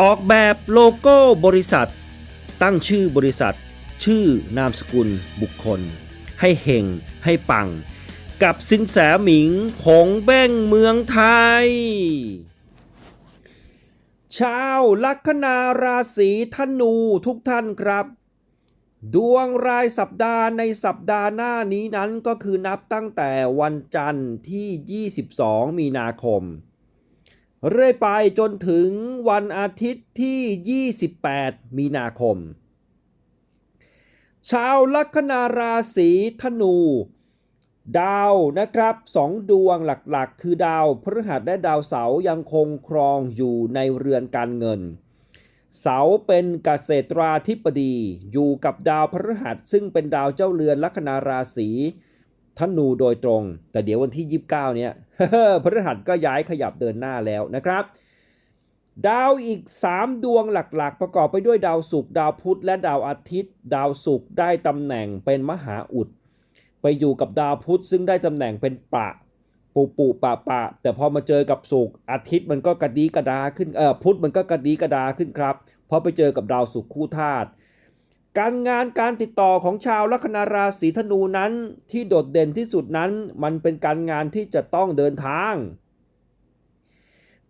ออกแบบโลโก้บริษัท ตั้งชื่อบริษัท ชื่อนามสกุลบุคคล ให้เฮงให้ปัง กับสินแสหมิงของแบ้งเมืองไทย ชาวลัคนาราศีธนูทุกท่านครับ ดวงรายสัปดาห์ในสัปดาห์หน้านี้นั้นก็คือนับตั้งแต่วันจันทร์ที่ 22 มีนาคม เรื่อยไปจนถึงวันอาทิตย์ที่ 28 มีนาคม ชาวลัคนาราศีธนู ดาวนะครับสองดวงหลักๆ คือดาวพฤหัสและดาวเสาร์ยังคงครองอยู่ในเรือนการเงิน เสาเป็นเกษตราธิบดีอยู่กับดาวพฤหัสซึ่งเป็นดาวเจ้าเรือนลัคนาราศี ธนูโดยตรง แต่เดี๋ยววันที่ 29 เนี่ยพฤหัสก็ย้ายขยับเดินหน้าแล้วนะครับ ดาวอีก 3 ดวงหลักๆ ประกอบไปด้วยดาวศุกร์ดาวพุธและดาวอาทิตย์ ดาวศุกร์ได้ตำแหน่งเป็นมหาอุด ไปอยู่กับดาวพุธซึ่งได้ตำแหน่งเป็นปะปุปุปะปะ แต่พอมาเจอกับศุกร์อาทิตย์มันก็กระดีกระดาขึ้นเออพุธมันก็กระดีกระดาขึ้นครับเพราะไปเจอกับดาวศุกร์คู่ธาตุ การงานการติดต่อของชาวลัคนาราศีธนูนั้นที่โดดเด่นที่สุดนั้นมันเป็นการงานที่จะต้องเดินทาง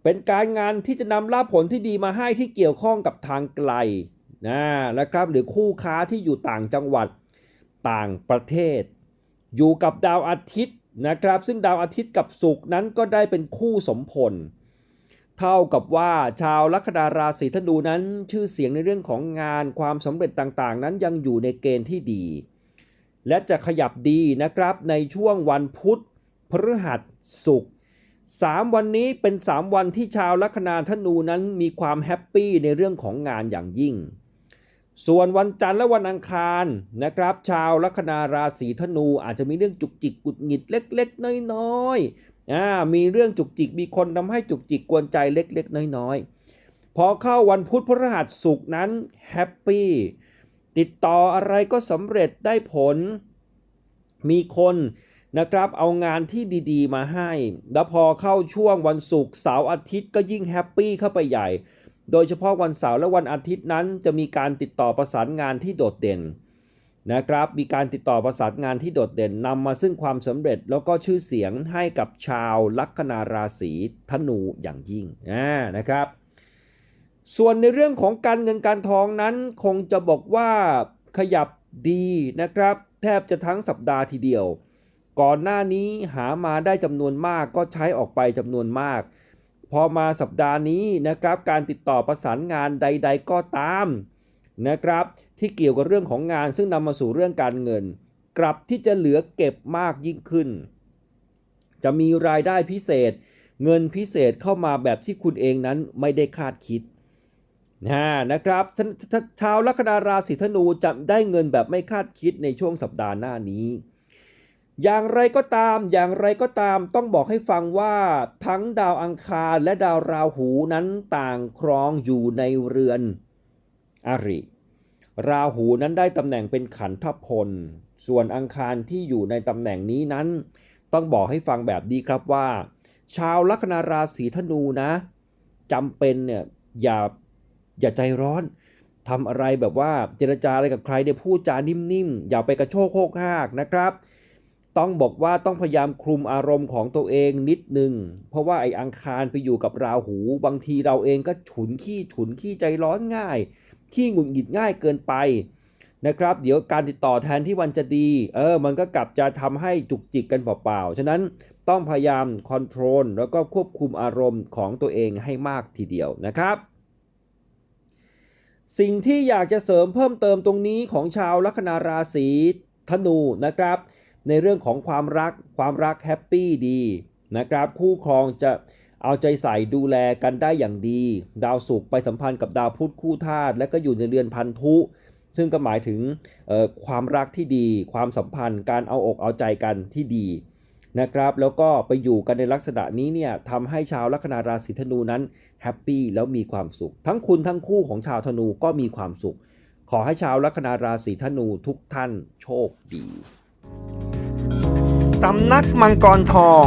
เป็นการงานที่จะนำลาผลที่ดีมาให้ที่เกี่ยวข้องกับทางไกลนะนะครับหรือคู่ค้าที่อยู่ต่างจังหวัดต่างประเทศ อยู่กับดาวอาทิตย์นะครับ ซึ่งดาวอาทิตย์กับศุกร์นั้นก็ได้เป็นคู่สมพล เท่ากับว่าชาวลัคนาราศีธนูนั้นชื่อเสียงในเรื่องของงานความสำเร็จต่างๆ นั้นยังอยู่ในเกณฑ์ที่ดี และจะขยับดีนะครับในช่วงวันพุธพฤหัสศุกร์สามวันนี้เป็น 3 วันที่ชาวลัคนาธนูนั้นมีความแฮปปี้ในเรื่องของงานอย่างยิ่ง ส่วนวันจันทร์และวันอังคารนะครับ ชาวลัคนาราศีธนูอาจจะมีเรื่องจุกจิกกุดหงิดเล็กๆ น้อยๆ อ่ามีเรื่องจุกจิกมีคนทำให้จุกจิกกวนใจเล็กๆ น้อยๆ พอเข้าวันพุธพฤหัสศุกนั้นแฮปปี้ติดต่ออะไรก็สำเร็จได้ผล มีคนนะครับเอางานที่ดีๆ มาให้ แล้วพอเข้าช่วงวันศุกร์เสาร์อาทิตย์ก็ยิ่งแฮปปี้เข้าไปใหญ่ โดยเฉพาะวันเสาร์และวันอาทิตย์นั้นจะมีการติดต่อประสานงานที่โดดเด่น นะครับ มีการติดต่อประสานงานที่โดดเด่นนำมาซึ่งความสำเร็จแล้วก็ชื่อเสียงให้กับชาวลัคนาราศีธนูอย่างยิ่งนะครับ ส่วนในเรื่องของการเงินการทองนั้นคงจะบอกว่าขยับดีนะครับ แทบจะทั้งสัปดาห์ทีเดียว ก่อนหน้านี้หามาได้จำนวนมากก็ใช้ออกไปจำนวนมาก พอมาสัปดาห์นี้นะครับ การติดต่อประสานงานใด ๆ ก็ตามนะครับ ที่เกี่ยวกับเรื่องของงาน ซึ่งนำมาสู่เรื่องการเงิน กลับที่จะเหลือเก็บมากยิ่งขึ้น จะมีรายได้พิเศษ เงินพิเศษเข้ามาแบบที่คุณเองนั้นไม่ได้คาดคิดนะนะครับชชชาวลัคนาราศีธนูจะได้เงินแบบไม่คาดคิดในช่วงสัปดาห์หน้านี้ อย่างไรก็ตาม อย่างไรก็ตามต้องบอกให้ฟังว่าทั้งดาวอังคารและดาวราหูนั้นต่างครองอยู่ในเรือนอริ ราหูนั้นได้ตำแหน่งเป็นขันธพล ส่วนอังคารที่อยู่ในตำแหน่งนี้นั้น ต้องบอกให้ฟังแบบนี้ครับว่า ชาวลัคนาราศีธนูนะจำเป็นเนี่ยอย่าอย่าใจร้อนทำอะไรแบบว่าเจรจาอะไรกับใครเนี่ยพูดจานิ่มๆ อย่าไปกระโชกโคกหากนะครับ ต้องบอกว่าต้องพยายามคลุมอารมณ์ของตัวเองนิดนึง เพราะว่าไอ้อังคารไปอยู่กับราหู บางทีเราเองก็ฉุนขี้ฉุนขี้ใจร้อนง่าย ขี้หงุดหงิดง่ายเกินไปนะครับ เดี๋ยวการติดต่อแทนที่วันจะดี เออ มันก็กลับจะทำให้จุกจิกกันเปล่าๆ ฉะนั้นต้องพยายามคอนโทรลแล้วก็ควบคุมอารมณ์ของตัวเองให้มากทีเดียวนะครับ สิ่งที่อยากจะเสริมเพิ่มเติมตรงนี้ของชาวลัคนาราศีธนูนะครับ ในเรื่องของความรักความรักแฮปปี้ดีนะครับ คู่ครองจะ เอาใจใส่ดูแลกันได้อย่างดี ดาวศุกร์ไปสัมพันธ์กับดาวพุธคู่ธาตุและก็อยู่ในเรือนพันธุ ซึ่งก็หมายถึงความรักที่ดี ความสัมพันธ์ การเอาอกเอาใจกันที่ดีนะครับแล้วก็ไปอยู่กันในลักษณะนี้เนี่ยทำให้ชาวลัคนาราศีธนูนั้นแฮปปี้แล้วมีความสุข ทั้งคุณทั้งคู่ของชาวธนูก็มีความสุข ขอให้ชาวลัคนาราศีธนูทุกท่านโชคดี สำนักมังกรทอง